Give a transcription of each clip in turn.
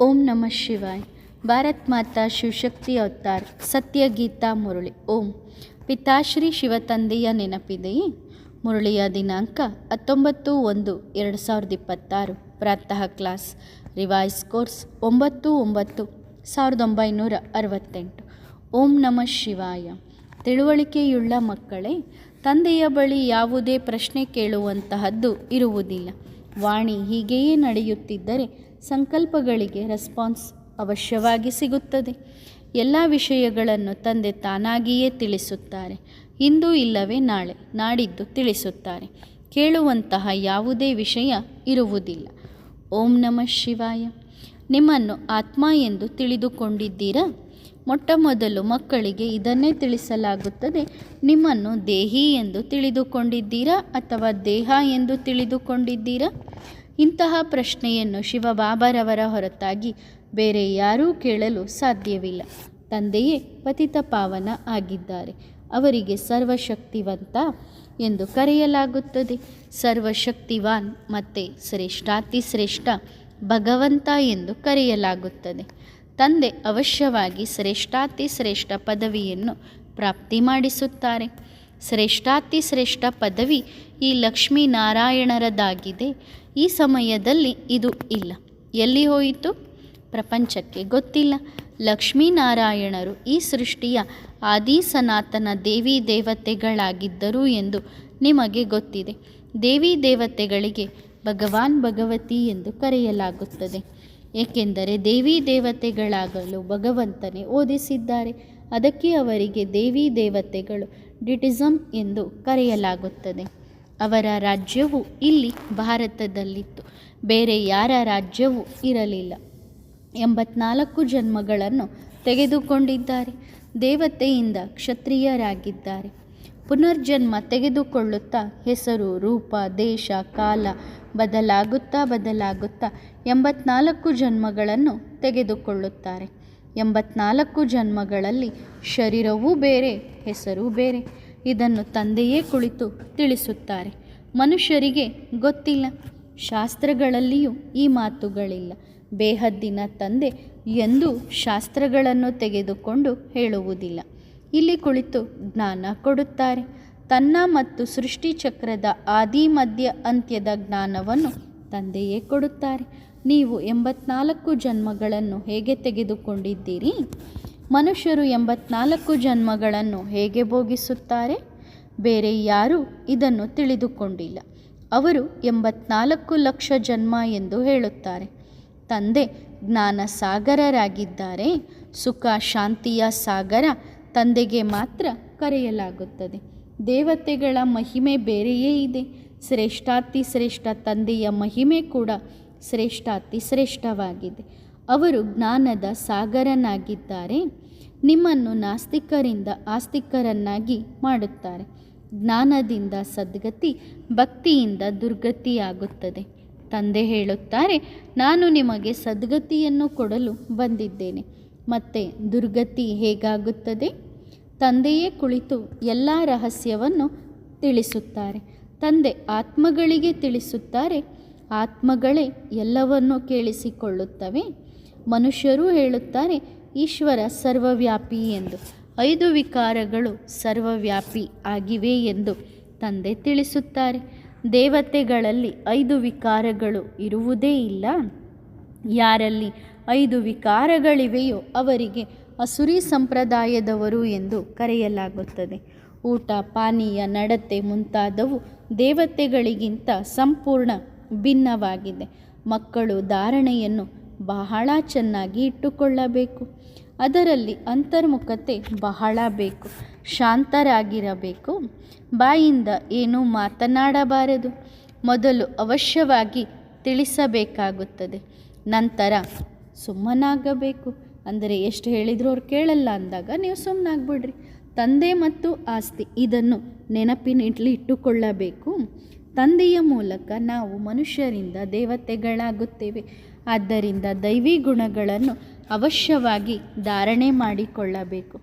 ಓಂ ನಮಃ ಶಿವಾಯ್. ಭಾರತ್ ಮಾತಾ ಶಿವಶಕ್ತಿ ಅವತಾರ್ ಸತ್ಯ ಗೀತಾ ಮುರಳಿ. ಓಂ. ಪಿತಾಶ್ರೀ ಶಿವತಂದೆಯ ನೆನಪಿದೆಯೇ? ಮುರಳಿಯ ದಿನಾಂಕ ಹತ್ತೊಂಬತ್ತು ಒಂದು ಎರಡು ಸಾವಿರದ ಇಪ್ಪತ್ತಾರು. ಪ್ರಾತಃ ಕ್ಲಾಸ್, ರಿವೈಸ್ ಕೋರ್ಸ್ ಒಂಬತ್ತು ಒಂಬತ್ತು ಸಾವಿರದ ಒಂಬೈನೂರ ಅರವತ್ತೆಂಟು. ಓಂ ನಮಃ ಶಿವಾಯ. ತಿಳುವಳಿಕೆಯುಳ್ಳ ಮಕ್ಕಳೇ, ತಂದೆಯ ಬಳಿ ಯಾವುದೇ ಪ್ರಶ್ನೆ ಕೇಳುವಂತಹದ್ದು ಇರುವುದಿಲ್ಲ. ವಾಣಿ ಹೀಗೆಯೇ ನಡೆಯುತ್ತಿದ್ದರೆ ಸಂಕಲ್ಪಗಳಿಗೆ ರೆಸ್ಪಾನ್ಸ್ ಅವಶ್ಯವಾಗಿ ಸಿಗುತ್ತದೆ. ಎಲ್ಲ ವಿಷಯಗಳನ್ನು ತಂದೆ ತಾನಾಗಿಯೇ ತಿಳಿಸುತ್ತಾರೆ. ಇಂದು ಇಲ್ಲವೇ ನಾಳೆ? ನಾಡಿದ್ದು ತಿಳಿಸುತ್ತಾರೆ. ಕೇಳುವಂತಹ ಯಾವುದೇ ವಿಷಯ ಇರುವುದಿಲ್ಲ. ಓಂ ನಮಃ ಶಿವಾಯ. ನಿಮ್ಮನ್ನು ಆತ್ಮ ಎಂದು ತಿಳಿದುಕೊಂಡಿದ್ದೀರಾ? ಮೊಟ್ಟ ಮೊದಲು ಮಕ್ಕಳಿಗೆ ಇದನ್ನೇ ತಿಳಿಸಲಾಗುತ್ತದೆ. ನಿಮ್ಮನ್ನು ದೇಹಿ ಎಂದು ತಿಳಿದುಕೊಂಡಿದ್ದೀರಾ ಅಥವಾ ದೇಹ ಎಂದು ತಿಳಿದುಕೊಂಡಿದ್ದೀರಾ? ಇಂತಹ ಪ್ರಶ್ನೆಯನ್ನು ಶಿವಬಾಬರವರ ಹೊರತಾಗಿ ಬೇರೆ ಯಾರೂ ಕೇಳಲು ಸಾಧ್ಯವಿಲ್ಲ. ತಂದೆಯೇ ಪತಿತ ಪಾವನ ಆಗಿದ್ದಾರೆ. ಅವರಿಗೆ ಸರ್ವಶಕ್ತಿವಂತ ಎಂದು ಕರೆಯಲಾಗುತ್ತದೆ. ಸರ್ವಶಕ್ತಿವಾನ್ ಮತ್ತು ಶ್ರೇಷ್ಠಾತಿ ಶ್ರೇಷ್ಠ ಭಗವಂತ ಎಂದು ಕರೆಯಲಾಗುತ್ತದೆ. ತಂದೆ ಅವಶ್ಯವಾಗಿ ಶ್ರೇಷ್ಠಾತಿ ಶ್ರೇಷ್ಠ ಪದವಿಯನ್ನು ಪ್ರಾಪ್ತಿ ಮಾಡಿಸುತ್ತಾರೆ. ಶ್ರೇಷ್ಠಾತಿ ಶ್ರೇಷ್ಠ ಪದವಿ ಈ ಲಕ್ಷ್ಮೀನಾರಾಯಣರದಾಗಿದೆ. ಈ ಸಮಯದಲ್ಲಿ ಇದು ಇಲ್ಲ. ಎಲ್ಲಿ ಹೋಯಿತು? ಪ್ರಪಂಚಕ್ಕೆ ಗೊತ್ತಿಲ್ಲ. ಲಕ್ಷ್ಮೀನಾರಾಯಣರು ಈ ಸೃಷ್ಟಿಯ ಆದಿ ಸನಾತನ ದೇವಿ ದೇವತೆಗಳಾಗಿದ್ದರು ಎಂದು ನಿಮಗೆ ಗೊತ್ತಿದೆ. ದೇವಿ ದೇವತೆಗಳಿಗೆ ಭಗವಾನ್ ಭಗವತಿ ಎಂದು ಕರೆಯಲಾಗುತ್ತದೆ. ಏಕೆಂದರೆ ದೇವಿ ದೇವತೆಗಳಾಗಲು ಭಗವಂತನೇ ಓದಿಸಿದ್ದಾರೆ. ಅದಕ್ಕೆ ಅವರಿಗೆ ದೇವಿ ದೇವತೆಗಳು ಡಿಟಿಸಮ್ ಎಂದು ಕರೆಯಲಾಗುತ್ತದೆ. ಅವರ ರಾಜ್ಯವು ಇಲ್ಲಿ ಭಾರತದಲ್ಲಿತ್ತು. ಬೇರೆ ಯಾರ ರಾಜ್ಯವೂ ಇರಲಿಲ್ಲ. ಎಂಬತ್ನಾಲ್ಕು ಜನ್ಮಗಳನ್ನು ತೆಗೆದುಕೊಂಡಿದ್ದಾರೆ. ದೇವತೆಯಿಂದ ಕ್ಷತ್ರಿಯರಾಗಿದ್ದಾರೆ. ಪುನರ್ಜನ್ಮ ತೆಗೆದುಕೊಳ್ಳುತ್ತಾ ಹೆಸರು, ರೂಪ, ದೇಶ, ಕಾಲ ಬದಲಾಗುತ್ತಾ ಬದಲಾಗುತ್ತಾ ಎಂಬತ್ನಾಲ್ಕು ಜನ್ಮಗಳನ್ನು ತೆಗೆದುಕೊಳ್ಳುತ್ತಾರೆ. ಎಂಬತ್ನಾಲ್ಕು ಜನ್ಮಗಳಲ್ಲಿ ಶರೀರವೂ ಬೇರೆ, ಹೆಸರೂ ಬೇರೆ. ಇದನ್ನು ತಂದೆಯೇ ಕುಳಿತು ತಿಳಿಸುತ್ತಾರೆ. ಮನುಷ್ಯರಿಗೆ ಗೊತ್ತಿಲ್ಲ. ಶಾಸ್ತ್ರಗಳಲ್ಲಿಯೂ ಈ ಮಾತುಗಳಿಲ್ಲ. ಬೇಹದ್ದಿನ ತಂದೆ ಎಂದು ಶಾಸ್ತ್ರಗಳನ್ನು ತೆಗೆದುಕೊಂಡು ಹೇಳುವುದಿಲ್ಲ. ಇಲ್ಲಿ ಕುಳಿತು ಜ್ಞಾನ ಕೊಡುತ್ತಾರೆ. ತನ್ನ ಮತ್ತು ಸೃಷ್ಟಿಚಕ್ರದ ಆದಿ ಮಧ್ಯ ಅಂತ್ಯದ ಜ್ಞಾನವನ್ನು ತಂದೆಯೇ ಕೊಡುತ್ತಾರೆ. ನೀವು ಎಂಬತ್ನಾಲ್ಕು ಜನ್ಮಗಳನ್ನು ಹೇಗೆ ತೆಗೆದುಕೊಂಡಿದ್ದೀರಿ? ಮನುಷ್ಯರು ಎಂಬತ್ನಾಲ್ಕು ಜನ್ಮಗಳನ್ನು ಹೇಗೆ ಭೋಗಿಸುತ್ತಾರೆ? ಬೇರೆ ಯಾರೂ ಇದನ್ನು ತಿಳಿದುಕೊಂಡಿಲ್ಲ. ಅವರು ಎಂಬತ್ನಾಲ್ಕು ಲಕ್ಷ ಜನ್ಮ ಎಂದು ಹೇಳುತ್ತಾರೆ. ತಂದೆ ಜ್ಞಾನ ಸಾಗರರಾಗಿದ್ದಾರೆ ಸುಖ ಶಾಂತಿಯ ಸಾಗರ ತಂದೆಗೆ ಮಾತ್ರ ಕರೆಯಲಾಗುತ್ತದೆ. ದೇವತೆಗಳ ಮಹಿಮೆ ಬೇರೆಯೇ ಇದೆ. ಶ್ರೇಷ್ಠಾತಿ ಶ್ರೇಷ್ಠ ತಂದೆಯ ಮಹಿಮೆ ಕೂಡ ಶ್ರೇಷ್ಠಾತಿ ಶ್ರೇಷ್ಠವಾಗಿದೆ ಅವರು ಜ್ಞಾನದ ಸಾಗರನಾಗಿದ್ದಾರೆ. ನಿಮ್ಮನ್ನು ನಾಸ್ತಿಕರಿಂದ ಆಸ್ತಿಕರನ್ನಾಗಿ ಮಾಡುತ್ತಾರೆ. ಜ್ಞಾನದಿಂದ ಸದ್ಗತಿ, ಭಕ್ತಿಯಿಂದ ದುರ್ಗತಿಯಾಗುತ್ತದೆ. ತಂದೆ ಹೇಳುತ್ತಾರೆ, ನಾನು ನಿಮಗೆ ಸದ್ಗತಿಯನ್ನು ಕೊಡಲು ಬಂದಿದ್ದೇನೆ. ಮತ್ತೆ ದುರ್ಗತಿ ಹೇಗಾಗುತ್ತದೆ? ತಂದೆಯೇ ಕುಳಿತು ಎಲ್ಲ ರಹಸ್ಯವನ್ನು ತಿಳಿಸುತ್ತಾರೆ. ತಂದೆ ಆತ್ಮಗಳಿಗೆ ತಿಳಿಸುತ್ತಾರೆ ಆತ್ಮಗಳೇ ಎಲ್ಲವನ್ನೂ ಕೇಳಿಸಿಕೊಳ್ಳುತ್ತವೆ. ಮನುಷ್ಯರೂ ಹೇಳುತ್ತಾರೆ, ಈಶ್ವರ ಸರ್ವವ್ಯಾಪಿ ಎಂದು. ಐದು ವಿಕಾರಗಳು ಸರ್ವವ್ಯಾಪಿ ಆಗಿವೆ ಎಂದು ತಂದೆ ತಿಳಿಸುತ್ತಾರೆ. ದೇವತೆಗಳಲ್ಲಿ ಐದು ವಿಕಾರಗಳು ಇರುವುದೇ ಇಲ್ಲ. ಯಾರಲ್ಲಿ ಐದು ವಿಕಾರಗಳಿವೆಯೋ ಅವರಿಗೆ ಅಸುರಿ ಸಂಪ್ರದಾಯದವರು ಎಂದು ಕರೆಯಲಾಗುತ್ತದೆ. ಊಟ, ಪಾನೀಯ, ನಡತೆ ಮುಂತಾದವು ದೇವತೆಗಳಿಗಿಂತ ಸಂಪೂರ್ಣ ಭಿನ್ನವಾಗಿದೆ. ಮಕ್ಕಳು ಧಾರಣೆಯನ್ನು ಬಹಳ ಚೆನ್ನಾಗಿ ಇಟ್ಟುಕೊಳ್ಳಬೇಕು. ಅದರಲ್ಲಿ ಅಂತರ್ಮುಖತೆ ಬಹಳ ಬೇಕು. ಶಾಂತರಾಗಿರಬೇಕು. ಬಾಯಿಂದ ಏನೂ ಮಾತನಾಡಬಾರದು. ಮೊದಲು ಅವಶ್ಯವಾಗಿ ತಿಳಿಸಬೇಕಾಗುತ್ತದೆ. ನಂತರ ಸುಮ್ಮನಾಗಬೇಕು. ಅಂದರೆ ಎಷ್ಟು ಹೇಳಿದರೂ ಅವ್ರು ಕೇಳಲ್ಲ ಅಂದಾಗ ನೀವು ಸುಮ್ಮನಾಗ್ಬಿಡ್ರಿ ತಂದೆ ಮತ್ತು ಆಸ್ತಿ ಇದನ್ನು ನೆನಪಿನಲ್ಲಿ ಇಟ್ಟುಕೊಳ್ಳಬೇಕು. ತಂದೆಯ ಮೂಲಕ ನಾವು ಮನುಷ್ಯರಿಂದ ದೇವತೆಗಳಾಗುತ್ತೇವೆ. ಆದ್ದರಿಂದ ದೈವಿ ಗುಣಗಳನ್ನು ಅವಶ್ಯವಾಗಿ ಧಾರಣೆ ಮಾಡಿಕೊಳ್ಳಬೇಕು.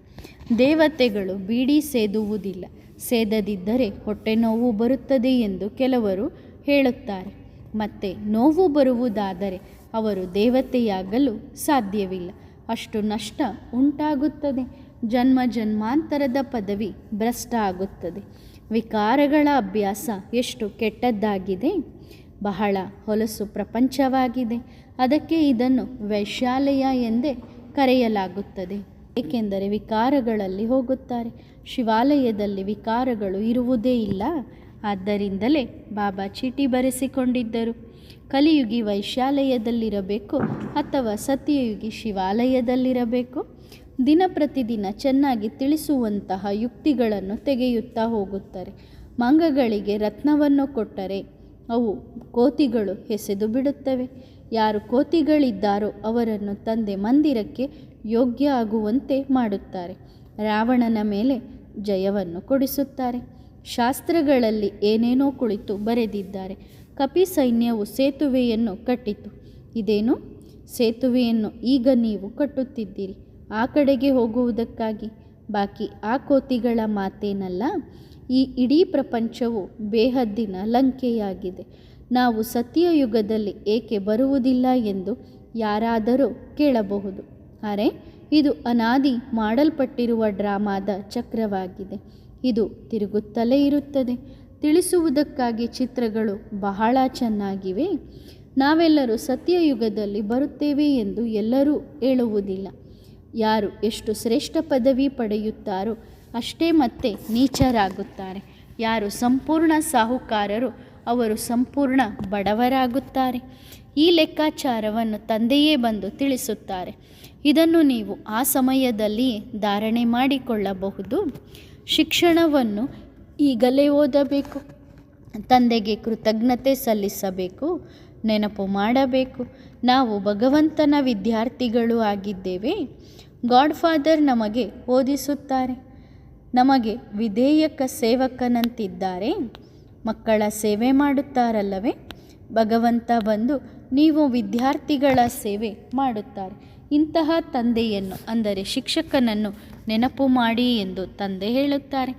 ದೇವತೆಗಳು ಬೀಡಿ ಸೇದುವುದಿಲ್ಲ. ಸೇದದಿದ್ದರೆ ಹೊಟ್ಟೆ ನೋವು ಬರುತ್ತದೆ ಎಂದು ಕೆಲವರು ಹೇಳುತ್ತಾರೆ. ಮತ್ತು ನೋವು ಬರುವುದಾದರೆ ಅವರು ದೇವತೆಯಾಗಲು ಸಾಧ್ಯವಿಲ್ಲ. ಅಷ್ಟು ನಷ್ಟ ಉಂಟಾಗುತ್ತದೆ. ಜನ್ಮ ಜನ್ಮಾಂತರದ ಪದವಿ ಭ್ರಷ್ಟ ಆಗುತ್ತದೆ ವಿಕಾರಗಳ ಅಭ್ಯಾಸ ಎಷ್ಟು ಕೆಟ್ಟದ್ದಾಗಿದೆ. ಬಹಳ ಹೊಲಸು ಪ್ರಪಂಚವಾಗಿದೆ. ಅದಕ್ಕೆ ಇದನ್ನು ವೈಶಾಲಯ ಎಂದೇ ಕರೆಯಲಾಗುತ್ತದೆ. ಏಕೆಂದರೆ ವಿಕಾರಗಳಲ್ಲಿ ಹೋಗುತ್ತಾರೆ. ಶಿವಾಲಯದಲ್ಲಿ ವಿಕಾರಗಳು ಇರುವುದೇ ಇಲ್ಲ. ಆದ್ದರಿಂದಲೇ ಬಾಬಾ ಚೀಟಿ ಬರೆಸಿಕೊಂಡಿದ್ದರು. ಕಲಿಯುಗಿ ವೈಶಾಲಯದಲ್ಲಿರಬೇಕು ಅಥವಾ ಸತ್ಯಯುಗಿ ಶಿವಾಲಯದಲ್ಲಿರಬೇಕು. ದಿನ ಪ್ರತಿದಿನ ಚೆನ್ನಾಗಿ ತಿಳಿಸುವಂತಹ ಯುಕ್ತಿಗಳನ್ನು ತೆಗೆಯುತ್ತಾ ಹೋಗುತ್ತಾರೆ. ಮಂಗಗಳಿಗೆ ರತ್ನವನ್ನು ಕೊಟ್ಟರೆ ಅವು ಕೋತಿಗಳು ಎಸೆದು ಬಿಡುತ್ತವೆ. ಯಾರು ಕೋತಿಗಳಿದ್ದಾರೋ ಅವರನ್ನು ತಂದೆ ಮಂದಿರಕ್ಕೆ ಯೋಗ್ಯ ಆಗುವಂತೆ ಮಾಡುತ್ತಾರೆ. ರಾವಣನ ಮೇಲೆ ಜಯವನ್ನು ಕೊಡಿಸುತ್ತಾರೆ. ಶಾಸ್ತ್ರಗಳಲ್ಲಿ ಏನೇನೋ ಕುಳಿತು ಬರೆದಿದ್ದಾರೆ. ಕಪಿ ಸೈನ್ಯವು ಸೇತುವೆಯನ್ನು ಕಟ್ಟಿತು. ಇದೇನು? ಸೇತುವೆಯನ್ನು ಈಗ ನೀವು ಕಟ್ಟುತ್ತಿದ್ದೀರಿ. ಆ ಕಡೆಗೆ ಹೋಗುವುದಕ್ಕಾಗಿ. ಬಾಕಿ ಆ ಕೋತಿಗಳ ಮಾತೇನಲ್ಲ, ಈ ಇಡೀ ಪ್ರಪಂಚವು ಬೇಹದ್ದಿನ ಲಂಕೆಯಾಗಿದೆ. ನಾವು ಸತ್ಯಯುಗದಲ್ಲಿ ಏಕೆ ಬರುವುದಿಲ್ಲ ಎಂದು ಯಾರಾದರೂ ಕೇಳಬಹುದು. ಅರೆ, ಇದು ಅನಾದಿ ಮಾಡಲ್ಪಟ್ಟಿರುವ ಡ್ರಾಮಾದ ಚಕ್ರವಾಗಿದೆ. ಇದು ತಿರುಗುತ್ತಲೇ ಇರುತ್ತದೆ. ತಿಳಿಸುವುದಕ್ಕಾಗಿ ಚಿತ್ರಗಳು ಬಹಳ ಚೆನ್ನಾಗಿವೆ. ನಾವೆಲ್ಲರೂ ಸತ್ಯಯುಗದಲ್ಲಿ ಬರುತ್ತೇವೆ ಎಂದು ಎಲ್ಲರೂ ಹೇಳುವುದಿಲ್ಲ. ಯಾರು ಎಷ್ಟು ಶ್ರೇಷ್ಠ ಪದವಿ ಪಡೆಯುತ್ತಾರೋ ಅಷ್ಟೇ ಮತ್ತೆ ನೀಚರಾಗುತ್ತಾರೆ. ಯಾರು ಸಂಪೂರ್ಣ ಸಾಹುಕಾರರು ಅವರು ಸಂಪೂರ್ಣ ಬಡವರಾಗುತ್ತಾರೆ. ಈ ಲೆಕ್ಕಾಚಾರವನ್ನು ತಂದೆಯೇ ಬಂದು ತಿಳಿಸುತ್ತಾರೆ. ಇದನ್ನು ನೀವು ಆ ಸಮಯದಲ್ಲಿ ಧಾರಣೆ ಮಾಡಿಕೊಳ್ಳಬಹುದು. ಶಿಕ್ಷಣವನ್ನು ಈಗಲೇ ಓದಬೇಕು. ತಂದೆಗೆ ಕೃತಜ್ಞತೆ ಸಲ್ಲಿಸಬೇಕು. ನೆನಪು ಮಾಡಬೇಕು. ನಾವು ಭಗವಂತನ ವಿದ್ಯಾರ್ಥಿಗಳು ಆಗಿದ್ದೇವೆ. ಗಾಡ್ ಫಾದರ್ ನಮಗೆ ಓದಿಸುತ್ತಾರೆ. ನಮಗೆ ವಿಧೇಯಕ ಸೇವಕನಂತಿದ್ದಾರೆ. ಮಕ್ಕಳ ಸೇವೆ ಮಾಡುತ್ತಾರಲ್ಲವೇ? ಭಗವಂತ ಬಂದು ನೀವು ವಿದ್ಯಾರ್ಥಿಗಳ ಸೇವೆ ಮಾಡುತ್ತಾರೆ. ಇಂತಹ ತಂದೆಯನ್ನು, ಅಂದರೆ ಶಿಕ್ಷಕನನ್ನು ನೆನಪು ಮಾಡಿ ಎಂದು ತಂದೆ ಹೇಳುತ್ತಾರೆ.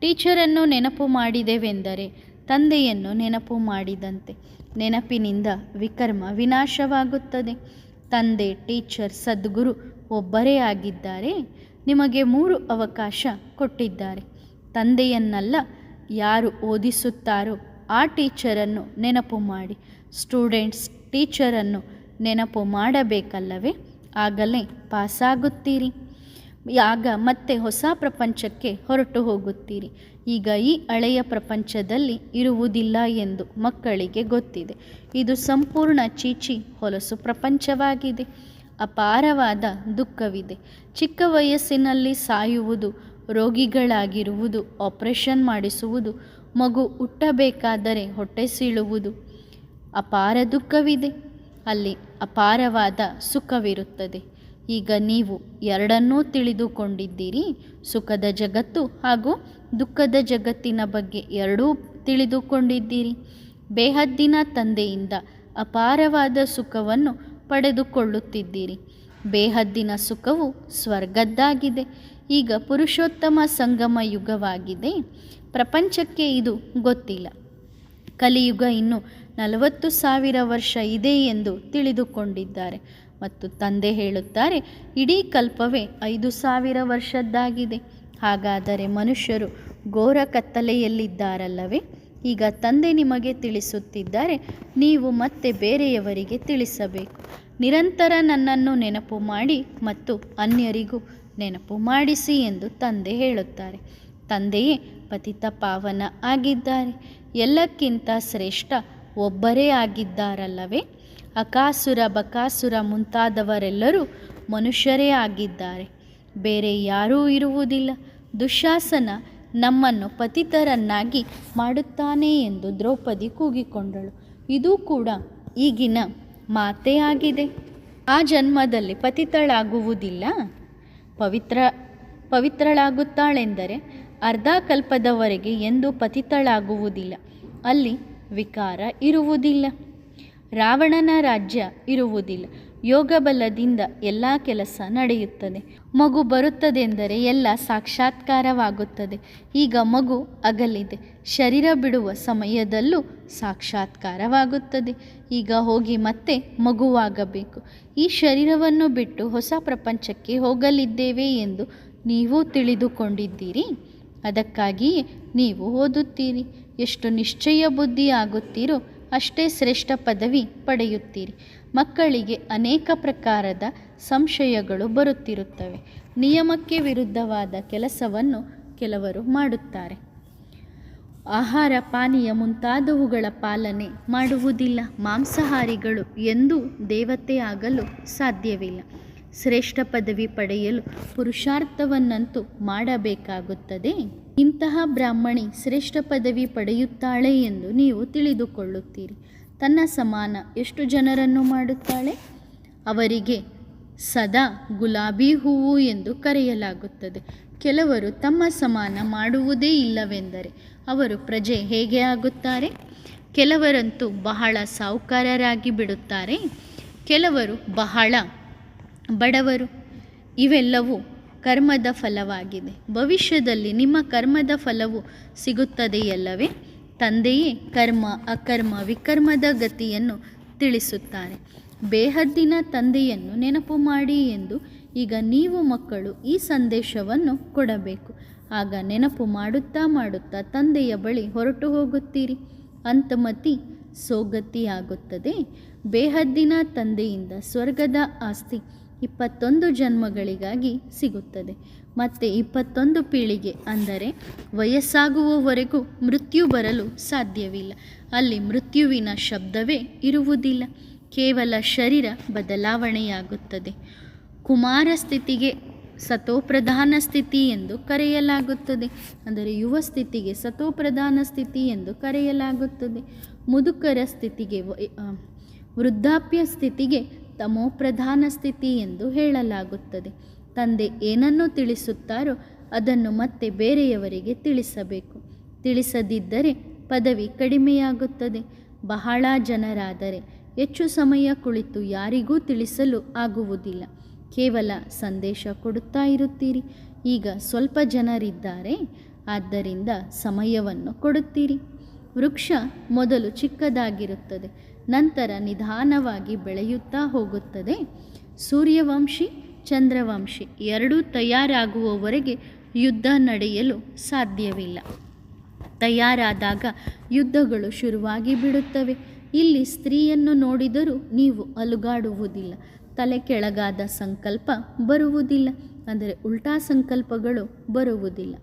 ಟೀಚರನ್ನು ನೆನಪು ಮಾಡಿದೆವೆಂದರೆ ತಂದೆಯನ್ನು ನೆನಪು ಮಾಡಿದಂತೆ. ನೆನಪಿನಿಂದ ವಿಕರ್ಮ ವಿನಾಶವಾಗುತ್ತದೆ. ತಂದೆ, ಟೀಚರ್, ಸದ್ಗುರು ಒಬ್ಬರೇ ಆಗಿದ್ದಾರೆ. ನಿಮಗೆ ಮೂರು ಅವಕಾಶ ಕೊಟ್ಟಿದ್ದಾರೆ. ತಂದೆಯನ್ನಲ್ಲ ಯಾರು ಓದಿಸುತ್ತಾರೋ ಆ ಟೀಚರನ್ನು ನೆನಪು ಮಾಡಿ. ಸ್ಟೂಡೆಂಟ್ಸ್, ಟೀಚರನ್ನು ನೆನಪು ಮಾಡಬೇಕಲ್ಲವೇ? ಆಗಲೇ ಪಾಸಾಗುತ್ತೀರಿ. ಆಗ ಮತ್ತೆ ಹೊಸ ಪ್ರಪಂಚಕ್ಕೆ ಹೊರಟು ಹೋಗುತ್ತೀರಿ. ಈಗ ಈ ಹಳೆಯ ಪ್ರಪಂಚದಲ್ಲಿ ಇರುವುದಿಲ್ಲ ಎಂದು ಮಕ್ಕಳಿಗೆ ಗೊತ್ತಿದೆ. ಇದು ಸಂಪೂರ್ಣ ಚೀಚಿ ಹೊಲಸು ಪ್ರಪಂಚವಾಗಿದೆ. ಅಪಾರವಾದ ದುಃಖವಿದೆ. ಚಿಕ್ಕ ವಯಸ್ಸಿನಲ್ಲಿ ಸಾಯುವುದು, ರೋಗಿಗಳಾಗಿರುವುದು, ಆಪರೇಷನ್ ಮಾಡಿಸುವುದು, ಮಗು ಹುಟ್ಟಬೇಕಾದರೆ ಹೊಟ್ಟೆ ಸೀಳುವುದು ಅಪಾರ ದುಃಖವಿದೆ. ಅಲ್ಲಿ ಅಪಾರವಾದ ಸುಖವಿರುತ್ತದೆ. ಈಗ ನೀವು ಎರಡನ್ನೂ ತಿಳಿದುಕೊಂಡಿದ್ದೀರಿ, ಸುಖದ ಜಗತ್ತು ಹಾಗೂ ದುಃಖದ ಜಗತ್ತಿನ ಬಗ್ಗೆ ಎರಡೂ ತಿಳಿದುಕೊಂಡಿದ್ದೀರಿ. ಬೇಹದ್ದಿನ ತಂದೆಯಿಂದ ಅಪಾರವಾದ ಸುಖವನ್ನು ಪಡೆದುಕೊಳ್ಳುತ್ತಿದ್ದೀರಿ. ಬೇಹದ್ದಿನ ಸುಖವು ಸ್ವರ್ಗದ್ದಾಗಿದೆ. ಈಗ ಪುರುಷೋತ್ತಮ ಸಂಗಮ ಯುಗವಾಗಿದೆ. ಪ್ರಪಂಚಕ್ಕೆ ಇದು ಗೊತ್ತಿಲ್ಲ. ಕಲಿಯುಗ ಇನ್ನು ನಲವತ್ತು ಸಾವಿರ ವರ್ಷ ಇದೆ ಎಂದು ತಿಳಿದುಕೊಂಡಿದ್ದಾರೆ. ಮತ್ತು ತಂದೆ ಹೇಳುತ್ತಾರೆ, ಇಡೀ ಕಲ್ಪವೇ ಐದು ಸಾವಿರ ವರ್ಷದ್ದಾಗಿದೆ. ಹಾಗಾದರೆ ಮನುಷ್ಯರು ಘೋರ ಕತ್ತಲೆಯಲ್ಲಿದ್ದಾರಲ್ಲವೇ? ಈಗ ತಂದೆ ನಿಮಗೆ ತಿಳಿಸುತ್ತಿದ್ದಾರೆ, ನೀವು ಮತ್ತೆ ಬೇರೆಯವರಿಗೆ ತಿಳಿಸಬೇಕು. ನಿರಂತರ ನನ್ನನ್ನು ನೆನಪು ಮಾಡಿ ಮತ್ತು ಅನ್ಯರಿಗೂ ನೆನಪು ಮಾಡಿಸಿ ಎಂದು ತಂದೆ ಹೇಳುತ್ತಾರೆ. ತಂದೆಯೇ ಪತಿತ ಪಾವನ ಆಗಿದ್ದಾರೆ. ಎಲ್ಲಕ್ಕಿಂತ ಶ್ರೇಷ್ಠ ಒಬ್ಬರೇ ಆಗಿದ್ದಾರಲ್ಲವೇ? ಅಕಾಸುರ, ಬಕಾಸುರ ಮುಂತಾದವರೆಲ್ಲರೂ ಮನುಷ್ಯರೇ ಆಗಿದ್ದಾರೆ. ಬೇರೆ ಯಾರೂ ಇರುವುದಿಲ್ಲ. ದುಶಾಸನ ನಮ್ಮನ್ನು ಪತಿತರನ್ನಾಗಿ ಮಾಡುತ್ತಾನೆ ಎಂದು ದ್ರೌಪದಿ ಕೂಗಿಕೊಂಡಳು. ಇದು ಕೂಡ ಈಗಿನ ಮಾತೇ ಆಗಿದೆ. ಆ ಜನ್ಮದಲ್ಲಿ ಪತಿತಳಾಗುವುದಿಲ್ಲ? ಪವಿತ್ರ, ಪವಿತ್ರಳಾಗುತ್ತಾಳೆಂದರೆ ಅರ್ಧ ಕಲ್ಪದವರೆಗೆ ಎಂದು ಪತಿತಳಾಗುವುದಿಲ್ಲ. ಅಲ್ಲಿ ವಿಕಾರ ಇರುವುದಿಲ್ಲ. ರಾವಣನ ರಾಜ್ಯ ಇರುವುದಿಲ್ಲ. ಯೋಗ ಬಲದಿಂದ ಎಲ್ಲ ಕೆಲಸ ನಡೆಯುತ್ತದೆ. ಮಗು ಬರುತ್ತದೆಂದರೆ ಎಲ್ಲ ಸಾಕ್ಷಾತ್ಕಾರವಾಗುತ್ತದೆ. ಈಗ ಮಗು ಅಗಲಿದೆ. ಶರೀರ ಬಿಡುವ ಸಮಯದಲ್ಲೂ ಸಾಕ್ಷಾತ್ಕಾರವಾಗುತ್ತದೆ. ಈಗ ಹೋಗಿ ಮತ್ತೆ ಮಗುವಾಗಬೇಕು. ಈ ಶರೀರವನ್ನು ಬಿಟ್ಟು ಹೊಸ ಪ್ರಪಂಚಕ್ಕೆ ಹೋಗಲಿದ್ದೇವೆ ಎಂದು ನೀವು ತಿಳಿದುಕೊಂಡಿದ್ದೀರಿ. ಅದಕ್ಕಾಗಿಯೇ ನೀವು ಓದುತ್ತೀರಿ. ಎಷ್ಟು ನಿಶ್ಚಯ ಬುದ್ಧಿ ಆಗುತ್ತೀರೋ ಅಷ್ಟೇ ಶ್ರೇಷ್ಠ ಪದವಿ ಪಡೆಯುತ್ತೀರಿ. ಮಕ್ಕಳಿಗೆ ಅನೇಕ ಪ್ರಕಾರದ ಸಂಶಯಗಳು ಬರುತ್ತಿರುತ್ತವೆ. ನಿಯಮಕ್ಕೆ ವಿರುದ್ಧವಾದ ಕೆಲಸವನ್ನು ಕೆಲವರು ಮಾಡುತ್ತಾರೆ. ಆಹಾರ ಪಾನೀಯ ಮುಂತಾದವುಗಳ ಪಾಲನೆ ಮಾಡುವುದಿಲ್ಲ. ಮಾಂಸಾಹಾರಿಗಳು ಎಂದೂ ದೇವತೆ ಆಗಲು ಸಾಧ್ಯವಿಲ್ಲ. ಶ್ರೇಷ್ಠ ಪದವಿ ಪಡೆಯಲು ಪುರುಷಾರ್ಥವನ್ನಂತೂ ಮಾಡಬೇಕಾಗುತ್ತದೆ. ಇಂತಹ ಬ್ರಾಹ್ಮಣಿ ಶ್ರೇಷ್ಠ ಪದವಿ ಪಡೆಯುತ್ತಾಳೆ ಎಂದು ನೀವು ತಿಳಿದುಕೊಳ್ಳುತ್ತೀರಿ. ತನ್ನ ಸಮಾನ ಎಷ್ಟು ಜನರನ್ನು ಮಾಡುತ್ತಾಳೆ? ಅವರಿಗೆ ಸದಾ ಗುಲಾಬಿ ಹೂವು ಎಂದು ಕರೆಯಲಾಗುತ್ತದೆ. ಕೆಲವರು ತಮ್ಮ ಸಮಾನ ಮಾಡುವುದೇ ಇಲ್ಲವೆಂದರೆ ಅವರು ಪ್ರಜೆ ಹೇಗೆ ಆಗುತ್ತಾರೆ? ಕೆಲವರಂತೂ ಬಹಳ ಸಾಹುಕಾರರಾಗಿ ಬಿಡುತ್ತಾರೆ. ಕೆಲವರು ಬಹಳ ಬಡವರು. ಇವೆಲ್ಲವೂ ಕರ್ಮದ ಫಲವಾಗಿದೆ. ಭವಿಷ್ಯದಲ್ಲಿ ನಿಮ್ಮ ಕರ್ಮದ ಫಲವು ಸಿಗುತ್ತದೆಯಲ್ಲವೇ? ತಂದೆಯೇ ಕರ್ಮ, ಅಕರ್ಮ, ವಿಕರ್ಮದ ಗತಿಯನ್ನು ತಿಳಿಸುತ್ತಾರೆ. ಬೇಹದ್ದಿನ ತಂದೆಯನ್ನು ನೆನಪು ಮಾಡಿ ಎಂದು ಈಗ ನೀವು ಮಕ್ಕಳು ಈ ಸಂದೇಶವನ್ನು ಕೊಡಬೇಕು. ಆಗ ನೆನಪು ಮಾಡುತ್ತಾ ಮಾಡುತ್ತಾ ತಂದೆಯ ಬಳಿ ಹೊರಟು ಹೋಗುತ್ತೀರಿ. ಅಂತಮತಿ ಸೋಗತಿಯಾಗುತ್ತದೆ. ಬೇಹದ್ದಿನ ತಂದೆಯಿಂದ ಸ್ವರ್ಗದ ಆಸ್ತಿ ಇಪ್ಪತ್ತೊಂದು ಜನ್ಮಗಳಿಗಾಗಿ ಸಿಗುತ್ತದೆ. ಮತ್ತು ಇಪ್ಪತ್ತೊಂದು ಪೀಳಿಗೆ ಅಂದರೆ ವಯಸ್ಸಾಗುವವರೆಗೂ ಮೃತ್ಯು ಬರಲು ಸಾಧ್ಯವಿಲ್ಲ. ಅಲ್ಲಿ ಮೃತ್ಯುವಿನ ಶಬ್ದವೇ ಇರುವುದಿಲ್ಲ. ಕೇವಲ ಶರೀರ ಬದಲಾವಣೆಯಾಗುತ್ತದೆ. ಕುಮಾರ ಸ್ಥಿತಿಗೆ ಸತೋಪ್ರಧಾನ ಸ್ಥಿತಿ ಎಂದು ಕರೆಯಲಾಗುತ್ತದೆ. ಅಂದರೆ ಯುವ ಸ್ಥಿತಿಗೆ ಸತೋಪ್ರಧಾನ ಸ್ಥಿತಿ ಎಂದು ಕರೆಯಲಾಗುತ್ತದೆ. ಮುದುಕರ ಸ್ಥಿತಿಗೆ ವೃದ್ಧಾಪ್ಯ ಸ್ಥಿತಿಗೆ ತಮೋಪ್ರಧಾನ ಸ್ಥಿತಿ ಎಂದು ಹೇಳಲಾಗುತ್ತದೆ. ತಂದೆ ಏನನ್ನು ತಿಳಿಸುತ್ತಾರೋ ಅದನ್ನು ಮತ್ತೆ ಬೇರೆಯವರಿಗೆ ತಿಳಿಸಬೇಕು. ತಿಳಿಸದಿದ್ದರೆ ಪದವಿ ಕಡಿಮೆಯಾಗುತ್ತದೆ. ಬಹಳ ಜನರಾದರೆ ಹೆಚ್ಚು ಸಮಯ ಕುಳಿತು ಯಾರಿಗೂ ತಿಳಿಸಲು ಆಗುವುದಿಲ್ಲ. ಕೇವಲ ಸಂದೇಶ ಕೊಡುತ್ತಾ ಇರುತ್ತೀರಿ. ಈಗ ಸ್ವಲ್ಪ ಜನರಿದ್ದಾರೆ, ಆದ್ದರಿಂದ ಸಮಯವನ್ನು ಕೊಡುತ್ತೀರಿ. ವೃಕ್ಷ ಮೊದಲು ಚಿಕ್ಕದಾಗಿರುತ್ತದೆ. ನಂತರ ನಿಧಾನವಾಗಿ ಬೆಳೆಯುತ್ತಾ ಹೋಗುತ್ತದೆ. ಸೂರ್ಯವಂಶಿ, ಚಂದ್ರವಂಶಿ ಎರಡೂ ತಯಾರಾಗುವವರೆಗೆ ಯುದ್ಧ ನಡೆಯಲು ಸಾಧ್ಯವಿಲ್ಲ. ತಯಾರಾದಾಗ ಯುದ್ಧಗಳು ಶುರುವಾಗಿ ಬಿಡುತ್ತವೆ. ಇಲ್ಲಿ ಸ್ತ್ರೀಯನ್ನು ನೋಡಿದರೂ ನೀವು ಅಲುಗಾಡುವುದಿಲ್ಲ. ತಲೆ ಕೆಳಗಾದ ಸಂಕಲ್ಪ ಬರುವುದಿಲ್ಲ. ಅಂದರೆ ಉಲ್ಟಾ ಸಂಕಲ್ಪಗಳು ಬರುವುದಿಲ್ಲ.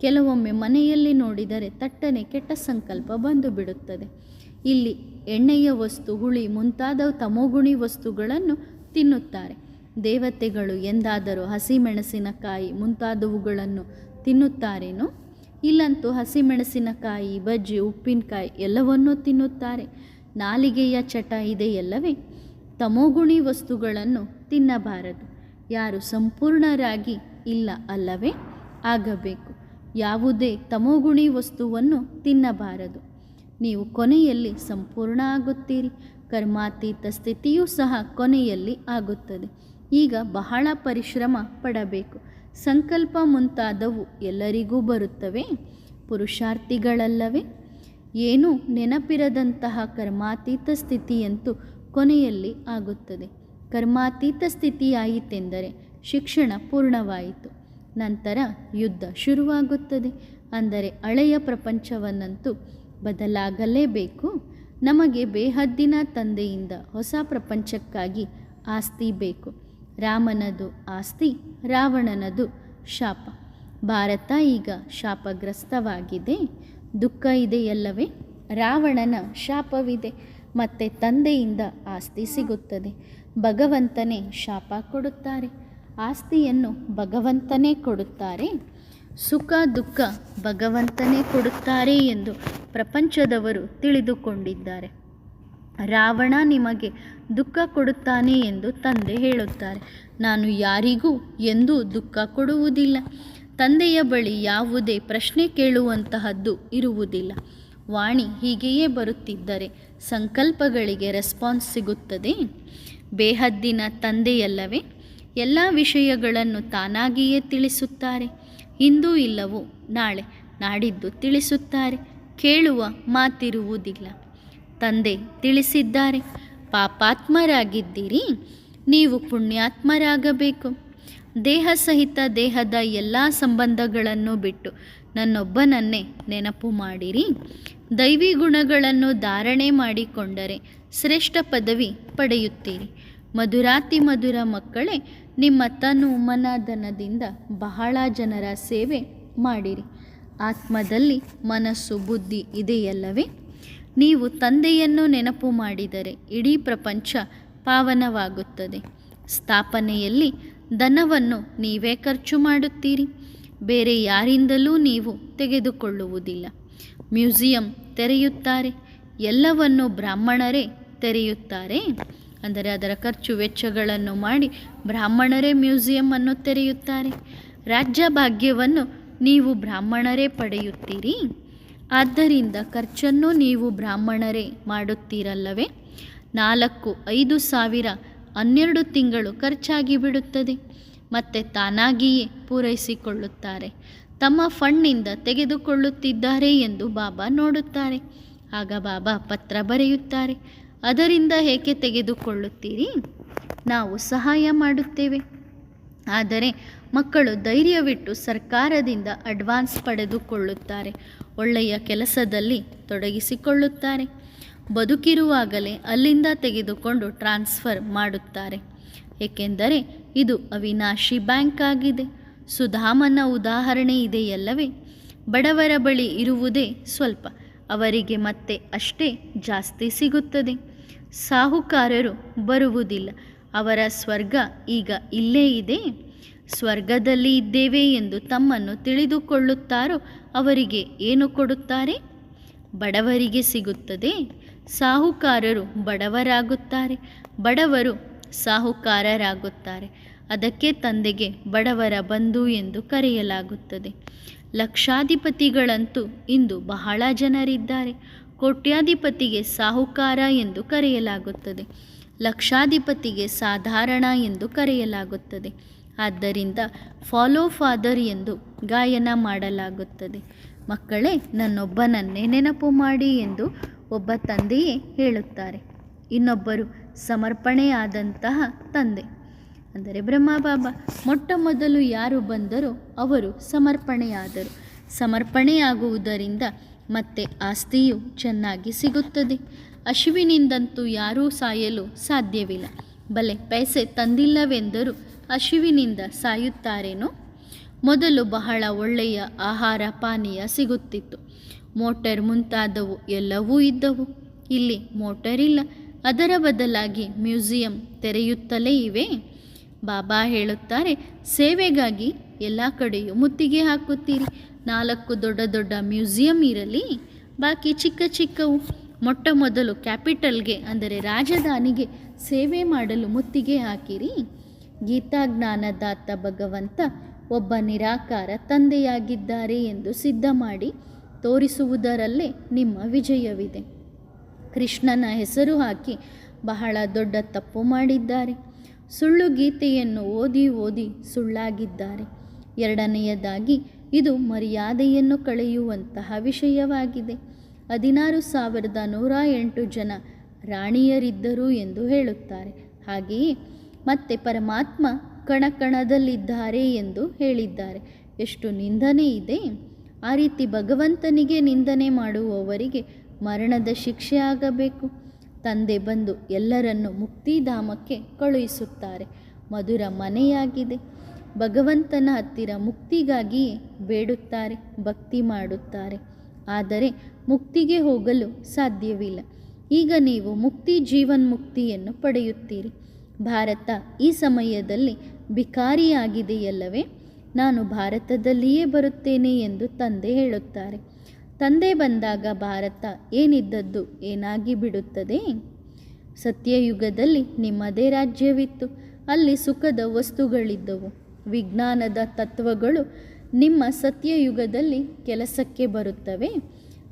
ಕೆಲವೊಮ್ಮೆ ಮನೆಯಲ್ಲಿ ನೋಡಿದರೆ ತಟ್ಟನೆ ಕೆಟ್ಟ ಸಂಕಲ್ಪ ಬಂದು ಬಿಡುತ್ತದೆ. ಇಲ್ಲಿ ಎಣ್ಣೆಯ ವಸ್ತು ಹುಳಿ ಮುಂತಾದ ತಮೋಗುಣಿ ವಸ್ತುಗಳನ್ನು ತಿನ್ನುತ್ತಾರೆ. ದೇವತೆಗಳು ಎಂದಾದರೂ ಹಸಿಮೆಣಸಿನಕಾಯಿ ಮುಂತಾದವುಗಳನ್ನು ತಿನ್ನುತ್ತಾರೇನೋ? ಇಲ್ಲಂತೂ ಹಸಿಮೆಣಸಿನಕಾಯಿ, ಬಜ್ಜಿ, ಉಪ್ಪಿನಕಾಯಿ ಎಲ್ಲವನ್ನೂ ತಿನ್ನುತ್ತಾರೆ. ನಾಲಿಗೆಯ ಚಟ ಇದೆಯಲ್ಲವೇ? ತಮೋಗುಣಿ ವಸ್ತುಗಳನ್ನು ತಿನ್ನಬಾರದು. ಯಾರು ಸಂಪೂರ್ಣರಾಗಿ ಇಲ್ಲ ಅಲ್ಲವೇ? ಆಗಬೇಕು. ಯಾವುದೇ ತಮೋಗುಣಿ ವಸ್ತುವನ್ನು ತಿನ್ನಬಾರದು. ನೀವು ಕೊನೆಯಲ್ಲಿ ಸಂಪೂರ್ಣ ಆಗುತ್ತೀರಿ. ಕರ್ಮಾತೀತ ಸ್ಥಿತಿಯೂ ಸಹ ಕೊನೆಯಲ್ಲಿ ಆಗುತ್ತದೆ. ಈಗ ಬಹಳ ಪರಿಶ್ರಮ ಪಡಬೇಕು. ಸಂಕಲ್ಪ ಮುಂತಾದವು ಎಲ್ಲರಿಗೂ ಬರುತ್ತವೆ. ಪುರುಷಾರ್ಥಿಗಳಲ್ಲವೇ? ಏನೂ ನೆನಪಿರದಂತಹ ಕರ್ಮಾತೀತ ಸ್ಥಿತಿಯಂತೂ ಕೊನೆಯಲ್ಲಿ ಆಗುತ್ತದೆ. ಕರ್ಮಾತೀತ ಸ್ಥಿತಿಯಾಯಿತೆಂದರೆ ಶಿಕ್ಷಣ ಪೂರ್ಣವಾಯಿತು. ನಂತರ ಯುದ್ಧ ಶುರುವಾಗುತ್ತದೆ. ಅಂದರೆ ಹಳೆಯ ಪ್ರಪಂಚವನ್ನಂತೂ ಬದಲಾಗಲೇಬೇಕು. ನಮಗೆ ಬೇಹದ್ದಿನ ತಂದೆಯಿಂದ ಹೊಸ ಪ್ರಪಂಚಕ್ಕಾಗಿ ಆಸ್ತಿ ಬೇಕು. ರಾಮನದು ಆಸ್ತಿ, ರಾವಣನದು ಶಾಪ. ಭಾರತ ಈಗ ಶಾಪಗ್ರಸ್ತವಾಗಿದೆ. ದುಃಖ ಇದೆಯಲ್ಲವೇ? ರಾವಣನ ಶಾಪವಿದೆ. ಮತ್ತೆ ತಂದೆಯಿಂದ ಆಸ್ತಿ ಸಿಗುತ್ತದೆ. ಭಗವಂತನೇ ಶಾಪ ಕೊಡುತ್ತಾರೆ. ಆಸ್ತಿಯನ್ನು ಭಗವಂತನೇ ಕೊಡುತ್ತಾರೆ. ಸುಖ, ದುಃಖ ಭಗವಂತನೇ ಕೊಡುತ್ತಾರೆ ಎಂದು ಪ್ರಪಂಚದವರು ತಿಳಿದುಕೊಂಡಿದ್ದಾರೆ. ರಾವಣ ನಿಮಗೆ ದುಃಖ ಕೊಡುತ್ತಾನೆ ಎಂದು ತಂದೆ ಹೇಳುತ್ತಾರೆ. ನಾನು ಯಾರಿಗೂ ಎಂದೂ ದುಃಖ ಕೊಡುವುದಿಲ್ಲ. ತಂದೆಯ ಬಳಿ ಯಾವುದೇ ಪ್ರಶ್ನೆ ಕೇಳುವಂತಹದ್ದು ಇರುವುದಿಲ್ಲ. ವಾಣಿ ಹೀಗೆಯೇ ಬರುತ್ತಿದ್ದರೆ ಸಂಕಲ್ಪಗಳಿಗೆ ರೆಸ್ಪಾನ್ಸ್ ಸಿಗುತ್ತದೆ. ಬೇಹದ್ದಿನ ತಂದೆಯಲ್ಲವೇ, ಎಲ್ಲ ವಿಷಯಗಳನ್ನು ತಾನಾಗಿಯೇ ತಿಳಿಸುತ್ತಾರೆ. ಇಂದು ಇಲ್ಲವೋ? ನಾಳೆ ನಾಡಿದ್ದು ತಿಳಿಸುತ್ತಾರೆ. ಕೇಳುವ ಮಾತಿರುವುದಿಲ್ಲ. ತಂದೆ ತಿಳಿಸಿದ್ದಾರೆ. ಪಾಪಾತ್ಮರಾಗಿದ್ದೀರಿ. ನೀವು ಪುಣ್ಯಾತ್ಮರಾಗಬೇಕು. ದೇಹ ಸಹಿತ ದೇಹದ ಎಲ್ಲ ಸಂಬಂಧಗಳನ್ನು ಬಿಟ್ಟು ನನ್ನೊಬ್ಬನನ್ನೇ ನೆನಪು ಮಾಡಿರಿ. ದೈವಿ ಗುಣಗಳನ್ನು ಧಾರಣೆ ಮಾಡಿಕೊಂಡರೆ ಶ್ರೇಷ್ಠ ಪದವಿ ಪಡೆಯುತ್ತೀರಿ. ಮಧುರಾತಿ ಮಧುರ ಮಕ್ಕಳೇ ನಿಮ್ಮ ತನು ಮನ ಧನದಿಂದ ಬಹಳ ಜನರ ಸೇವೆ ಮಾಡಿರಿ. ಆತ್ಮದಲ್ಲಿ ಮನಸ್ಸು ಬುದ್ಧಿ ಇದೆಯಲ್ಲವೇ? ನೀವು ತಂದೆಯನ್ನು ನೆನಪು ಮಾಡಿದರೆ ಇಡೀ ಪ್ರಪಂಚ ಪಾವನವಾಗುತ್ತದೆ. ಸ್ಥಾಪನೆಯಲ್ಲಿ ಧನವನ್ನು ನೀವೇ ಖರ್ಚು ಮಾಡುತ್ತೀರಿ. ಬೇರೆ ಯಾರಿಂದಲೂ ನೀವು ತೆಗೆದುಕೊಳ್ಳುವುದಿಲ್ಲ. ಮ್ಯೂಸಿಯಂ ತೆರೆಯುತ್ತಾರೆ. ಎಲ್ಲವನ್ನು ಬ್ರಾಹ್ಮಣರೇ ತೆರೆಯುತ್ತಾರೆ. ಅಂದರೆ ಅದರ ಖರ್ಚು ವೆಚ್ಚಗಳನ್ನು ಮಾಡಿ ಬ್ರಾಹ್ಮಣರೇ ಮ್ಯೂಸಿಯಮನ್ನು ತೆರೆಯುತ್ತಾರೆ. ರಾಜ್ಯ ಭಾಗ್ಯವನ್ನು ನೀವು ಬ್ರಾಹ್ಮಣರೇ ಪಡೆಯುತ್ತೀರಿ. ಆದ್ದರಿಂದ ಖರ್ಚನ್ನು ನೀವು ಬ್ರಾಹ್ಮಣರೇ ಮಾಡುತ್ತೀರಲ್ಲವೇ? ನಾಲ್ಕು, ಐದು ಸಾವಿರ, ಹನ್ನೆರಡು ತಿಂಗಳು ಖರ್ಚಾಗಿ ಬಿಡುತ್ತದೆ. ಮತ್ತೆ ತಾನಾಗಿಯೇ ಪೂರೈಸಿಕೊಳ್ಳುತ್ತಾರೆ. ತಮ್ಮ ಫಂಡ್ನಿಂದ ತೆಗೆದುಕೊಳ್ಳುತ್ತಿದ್ದಾರೆ ಎಂದು ಬಾಬಾ ನೋಡುತ್ತಾರೆ. ಆಗ ಬಾಬಾ ಪತ್ರ ಬರೆಯುತ್ತಾರೆ. ಅದರಿಂದ ಏಕೆ ತೆಗೆದುಕೊಳ್ಳುತ್ತೀರಿ? ನಾವು ಸಹಾಯ ಮಾಡುತ್ತೇವೆ. ಆದರೆ ಮಕ್ಕಳು ಧೈರ್ಯವಿಟ್ಟು ಸರ್ಕಾರದಿಂದ ಅಡ್ವಾನ್ಸ್ ಪಡೆದುಕೊಳ್ಳುತ್ತಾರೆ. ಒಳ್ಳೆಯ ಕೆಲಸದಲ್ಲಿ ತೊಡಗಿಸಿಕೊಳ್ಳುತ್ತಾರೆ. ಬದುಕಿರುವಾಗಲೇ ಅಲ್ಲಿಂದ ತೆಗೆದುಕೊಂಡು ಟ್ರಾನ್ಸ್ಫರ್ ಮಾಡುತ್ತಾರೆ. ಏಕೆಂದರೆ ಇದು ಅವಿನಾಶಿ ಬ್ಯಾಂಕ್ ಆಗಿದೆ. ಸುಧಾಮನ ಉದಾಹರಣೆ ಇದೆಯಲ್ಲವೇ? ಬಡವರ ಬಳಿ ಇರುವುದೇ ಸ್ವಲ್ಪ. ಅವರಿಗೆ ಮತ್ತೆ ಅಷ್ಟೇ ಜಾಸ್ತಿ ಸಿಗುತ್ತದೆ. ಸಾಹುಕಾರರು ಬರುವುದಿಲ್ಲ. ಅವರ ಸ್ವರ್ಗ ಈಗ ಇಲ್ಲೇ ಇದೆ. ಸ್ವರ್ಗದಲ್ಲಿ ಇದ್ದೇವೆ ಎಂದು ತಮ್ಮನ್ನು ತಿಳಿದುಕೊಳ್ಳುತ್ತಾರೋ ಅವರಿಗೆ ಏನು ಕೊಡುತ್ತಾರೆ? ಬಡವರಿಗೆ ಸಿಗುತ್ತದೆ. ಸಾಹುಕಾರರು ಬಡವರಾಗುತ್ತಾರೆ. ಬಡವರು ಸಾಹುಕಾರರಾಗುತ್ತಾರೆ. ಅದಕ್ಕೆ ತಂದೆಗೆ ಬಡವರ ಬಂಧು ಎಂದು ಕರೆಯಲಾಗುತ್ತದೆ. ಲಕ್ಷಾಧಿಪತಿಗಳಂತೂ ಇಂದು ಬಹಳ ಜನರಿದ್ದಾರೆ. ಕೋಟ್ಯಾಧಿಪತಿಗೆ ಸಾಹುಕಾರ ಎಂದು ಕರೆಯಲಾಗುತ್ತದೆ. ಲಕ್ಷಾಧಿಪತಿಗೆ ಸಾಧಾರಣ ಎಂದು ಕರೆಯಲಾಗುತ್ತದೆ. ಆದ್ದರಿಂದ ಫಾಲೋ ಫಾದರ್ ಎಂದು ಗಾಯನ ಮಾಡಲಾಗುತ್ತದೆ. ಮಕ್ಕಳೇ, ನನ್ನೊಬ್ಬನನ್ನೇ ನೆನಪು ಮಾಡಿ ಎಂದು ಒಬ್ಬ ತಂದೆಯೇ ಹೇಳುತ್ತಾರೆ. ಇನ್ನೊಬ್ಬರು ಸಮರ್ಪಣೆಯಾದಂತಹ ತಂದೆ. ಅಂದರೆ ಬ್ರಹ್ಮಬಾಬಾ. ಮೊಟ್ಟ ಮೊದಲು ಯಾರು ಬಂದರೋ ಅವರು ಸಮರ್ಪಣೆಯಾದರು. ಸಮರ್ಪಣೆಯಾಗುವುದರಿಂದ ಮತ್ತೆ ಆಸ್ತಿಯು ಚೆನ್ನಾಗಿ ಸಿಗುತ್ತದೆ. ಅಶುವಿನಿಂದಂತೂ ಯಾರೂ ಸಾಯಲು ಸಾಧ್ಯವಿಲ್ಲ. ಬಲೆ ಪೈಸೆ ತಂದಿಲ್ಲವೆಂದರೂ ಅಶುವಿನಿಂದ ಸಾಯುತ್ತಾರೇನೋ? ಮೊದಲು ಬಹಳ ಒಳ್ಳೆಯ ಆಹಾರ ಪಾನೀಯ ಸಿಗುತ್ತಿತ್ತು. ಮೋಟರ್ ಮುಂತಾದವು ಎಲ್ಲವೂ ಇದ್ದವು. ಇಲ್ಲಿ ಮೋಟರ್ ಇಲ್ಲ. ಅದರ ಬದಲಾಗಿ ಮ್ಯೂಸಿಯಂ ತೆರೆಯುತ್ತಲೇ ಇವೆ. ಬಾಬಾ ಹೇಳುತ್ತಾರೆ, ಸೇವೆಗಾಗಿ ಎಲ್ಲ ಕಡೆಯೂ ಮುತ್ತಿಗೆ ಹಾಕುತ್ತೀರಿ. ನಾಲ್ಕು ದೊಡ್ಡ ದೊಡ್ಡ ಮ್ಯೂಸಿಯಂ ಇರಲಿ, ಬಾಕಿ ಚಿಕ್ಕ ಚಿಕ್ಕವು ಮೊಟ್ಟ ಮೊದಲು ಕ್ಯಾಪಿಟಲ್ಗೆ, ಅಂದರೆ ರಾಜಧಾನಿಗೆ ಸೇವೆ ಮಾಡಲು ಮುತ್ತಿಗೆ ಹಾಕಿರಿ. ಗೀತಾಜ್ಞಾನದಾತ ಭಗವಂತ ಒಬ್ಬ ನಿರಾಕಾರ ತಂದೆಯಾಗಿದ್ದಾರೆ ಎಂದು ಸಿದ್ಧ ಮಾಡಿ ತೋರಿಸುವುದರಲ್ಲೇ ನಿಮ್ಮ ವಿಜಯವಿದೆ. ಕೃಷ್ಣನ ಹೆಸರು ಹಾಕಿ ಬಹಳ ದೊಡ್ಡ ತಪ್ಪು ಮಾಡಿದ್ದಾರೆ. ಸುಳ್ಳು ಗೀತೆಯನ್ನು ಓದಿ ಓದಿ ಸುಳ್ಳಾಗಿದ್ದಾರೆ. ಎರಡನೆಯದಾಗಿ ಇದು ಮರ್ಯಾದೆಯನ್ನು ಕಳೆಯುವಂತಹ ವಿಷಯವಾಗಿದೆ. ಹದಿನಾರು ಸಾವಿರದ ನೂರ ಎಂಟು ಜನ ರಾಣಿಯರಿದ್ದರು ಎಂದು ಹೇಳುತ್ತಾರೆ. ಹಾಗೆಯೇ ಮತ್ತೆ ಪರಮಾತ್ಮ ಕಣಕಣದಲ್ಲಿದ್ದಾರೆ ಎಂದು ಹೇಳಿದ್ದಾರೆ. ಎಷ್ಟು ನಿಂದನೆ ಇದೆ. ಆ ರೀತಿ ಭಗವಂತನಿಗೆ ನಿಂದನೆ ಮಾಡುವವರಿಗೆ ಮರಣದ ಶಿಕ್ಷೆ ಆಗಬೇಕು. ತಂದೆ ಬಂದು ಎಲ್ಲರನ್ನು ಮುಕ್ತಿಧಾಮಕ್ಕೆ ಕಳುಹಿಸುತ್ತಾರೆ. ಮಧುರ ಮನೆಯಾಗಿದೆ. ಭಗವಂತನ ಹತ್ತಿರ ಮುಕ್ತಿಗಾಗಿ ಬೇಡುತ್ತಾರೆ, ಭಕ್ತಿ ಮಾಡುತ್ತಾರೆ. ಆದರೆ ಮುಕ್ತಿಗೆ ಹೋಗಲು ಸಾಧ್ಯವಿಲ್ಲ. ಈಗ ನೀವು ಮುಕ್ತಿ ಜೀವನ್ಮುಕ್ತಿಯನ್ನು ಪಡೆಯುತ್ತೀರಿ. ಭಾರತ ಈ ಸಮಯದಲ್ಲಿ ಭಿಕಾರಿಯಾಗಿದೆಯಲ್ಲವೇ? ನಾನು ಭಾರತದಲ್ಲಿಯೇ ಬರುತ್ತೇನೆ ಎಂದು ತಂದೆ ಹೇಳುತ್ತಾರೆ. ತಂದೆ ಬಂದಾಗ ಭಾರತ ಏನಿದ್ದದ್ದು ಏನಾಗಿ ಬಿಡುತ್ತದೆ? ಸತ್ಯಯುಗದಲ್ಲಿ ನಿಮ್ಮದೇ ರಾಜ್ಯವಿತ್ತು. ಅಲ್ಲಿ ಸುಖದ ವಸ್ತುಗಳಿದ್ದವು. ವಿಜ್ಞಾನದ ತತ್ವಗಳು ನಿಮ್ಮ ಸತ್ಯಯುಗದಲ್ಲಿ ಕೆಲಸಕ್ಕೆ ಬರುತ್ತವೆ.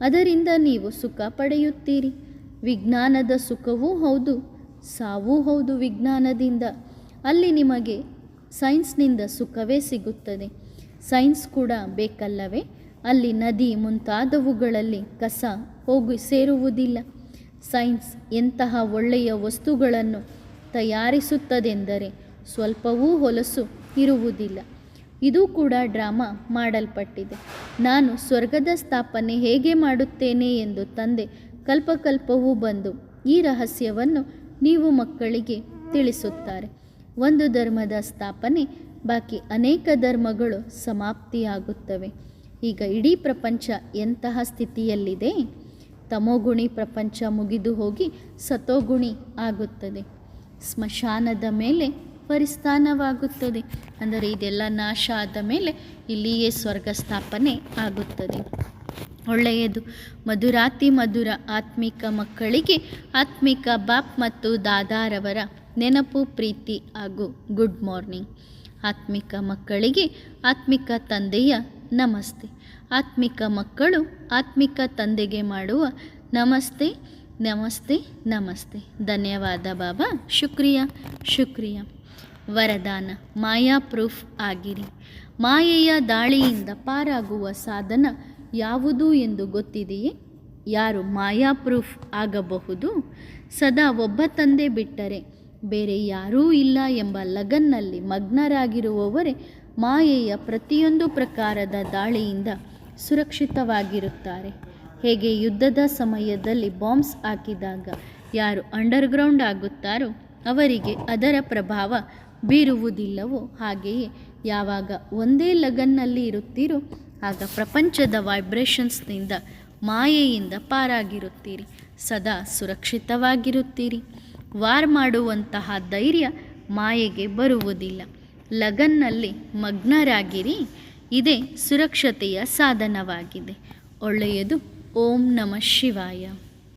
ಅದರಿಂದ ನೀವು ಸುಖ ಪಡೆಯುತ್ತೀರಿ. ವಿಜ್ಞಾನದ ಸುಖವೂ ಹೌದು, ಸಾವೂ ಹೌದು ವಿಜ್ಞಾನದಿಂದ. ಅಲ್ಲಿ ನಿಮಗೆ ಸೈನ್ಸ್ನಿಂದ ಸುಖವೇ ಸಿಗುತ್ತದೆ. ಸೈನ್ಸ್ ಕೂಡ ಬೇಕಲ್ಲವೇ? ಅಲ್ಲಿ ನದಿ ಮುಂತಾದವುಗಳಲ್ಲಿ ಕಸ ಹೋಗಿ ಸೇರುವುದಿಲ್ಲ. ಸೈನ್ಸ್ ಎಂತಹ ಒಳ್ಳೆಯ ವಸ್ತುಗಳನ್ನು ತಯಾರಿಸುತ್ತದೆಂದರೆ ಸ್ವಲ್ಪವೂ ಹೊಲಸು. ಇರುವುದಿಲ್ಲ. ಇದು ಕೂಡ ಡ್ರಾಮಾ ಮಾಡಲ್ಪಟ್ಟಿದೆ. ನಾನು ಸ್ವರ್ಗದ ಸ್ಥಾಪನೆ ಹೇಗೆ ಮಾಡುತ್ತೇನೆ ಎಂದು ತಂದೆ ಕಲ್ಪಕಲ್ಪವೂ ಬಂದು ಈ ರಹಸ್ಯವನ್ನು ನೀವು ಮಕ್ಕಳಿಗೆ ತಿಳಿಸುತ್ತಾರೆ. ಒಂದು ಧರ್ಮದ ಸ್ಥಾಪನೆ, ಬಾಕಿ ಅನೇಕ ಧರ್ಮಗಳು ಸಮಾಪ್ತಿಯಾಗುತ್ತವೆ. ಈಗ ಇಡೀ ಪ್ರಪಂಚ ಎಂತಹ ಸ್ಥಿತಿಯಲ್ಲಿದೆ? ತಮೋಗುಣಿ ಪ್ರಪಂಚ ಮುಗಿದು ಹೋಗಿ ಸತೋಗುಣಿ ಆಗುತ್ತದೆ. ಸ್ಮಶಾನದ ಮೇಲೆ ಪರಿಸ್ಥಾನವಾಗುತ್ತದೆ. ಅಂದರೆ ಇದೆಲ್ಲ ನಾಶ ಆದ ಮೇಲೆ ಇಲ್ಲಿಯೇ ಸ್ವರ್ಗ ಸ್ಥಾಪನೆ ಆಗುತ್ತದೆ. ಒಳ್ಳೆಯದು. ಮಧುರಾತಿ ಮಧುರ ಆತ್ಮಿಕ ಮಕ್ಕಳಿಗೆ ಆತ್ಮಿಕ ಬಾಪ್ ಮತ್ತು ದಾದಾರವರ ನೆನಪು, ಪ್ರೀತಿ ಹಾಗೂ ಗುಡ್ ಮಾರ್ನಿಂಗ್. ಆತ್ಮಿಕ ಮಕ್ಕಳಿಗೆ ಆತ್ಮಿಕ ತಂದೆಯ ನಮಸ್ತೆ. ಆತ್ಮಿಕ ಮಕ್ಕಳು ಆತ್ಮಿಕ ತಂದೆಗೆ ಮಾಡುವ ನಮಸ್ತೆ ನಮಸ್ತೆ ನಮಸ್ತೆ. ಧನ್ಯವಾದ ಬಾಬಾ. ಶುಕ್ರಿಯಾ, ಶುಕ್ರಿಯ. ವರದಾನ, ಮಾಯಾ ಪ್ರೂಫ್ ಆಗಿರಿ. ಮಾಯೆಯ ದಾಳಿಯಿಂದ ಪಾರಾಗುವ ಸಾಧನ ಯಾವುದು ಎಂದು ಗೊತ್ತಿದೆಯೇ? ಯಾರು ಮಾಯಾ ಪ್ರೂಫ್ ಆಗಬಹುದು? ಸದಾ ಒಬ್ಬ ತಂದೆ ಬಿಟ್ಟರೆ ಬೇರೆ ಯಾರೂ ಇಲ್ಲ ಎಂಬ ಲಗನ್ನಲ್ಲಿ ಮಗ್ನರಾಗಿರುವವರೇ ಮಾಯೆಯ ಪ್ರತಿಯೊಂದು ಪ್ರಕಾರದ ದಾಳಿಯಿಂದ ಸುರಕ್ಷಿತವಾಗಿರುತ್ತಾರೆ. ಹೇಗೆ ಯುದ್ಧದ ಸಮಯದಲ್ಲಿ ಬಾಂಬ್ಸ್ ಹಾಕಿದಾಗ ಯಾರು ಅಂಡರ್ಗ್ರೌಂಡ್ ಆಗುತ್ತಾರೋ ಅವರಿಗೆ ಅದರ ಪ್ರಭಾವ ಬೀರುವುದಿಲ್ಲವೋ? ಹಾಗೆಯೇ ಯಾವಾಗ ಒಂದೇ ಲಗನ್ನಲ್ಲಿ ಇರುತ್ತೀರೋ, ಆಗ ಪ್ರಪಂಚದ ವೈಬ್ರೇಷನ್ಸ್ನಿಂದ ಮಾಯೆಯಿಂದ ಪಾರಾಗಿರುತ್ತೀರಿ. ಸದಾ ಸುರಕ್ಷಿತವಾಗಿರುತ್ತೀರಿ. ವಾರ್ ಮಾಡುವಂತಹ ಧೈರ್ಯ ಮಾಯೆಗೆ ಬರುವುದಿಲ್ಲ. ಲಗನ್ನಲ್ಲಿ ಮಗ್ನರಾಗಿರಿ, ಇದೇ ಸುರಕ್ಷತೆಯ ಸಾಧನವಾಗಿದೆ. ಒಳ್ಳೆಯದು. ಓಂ ನಮಃ ಶಿವಾಯ.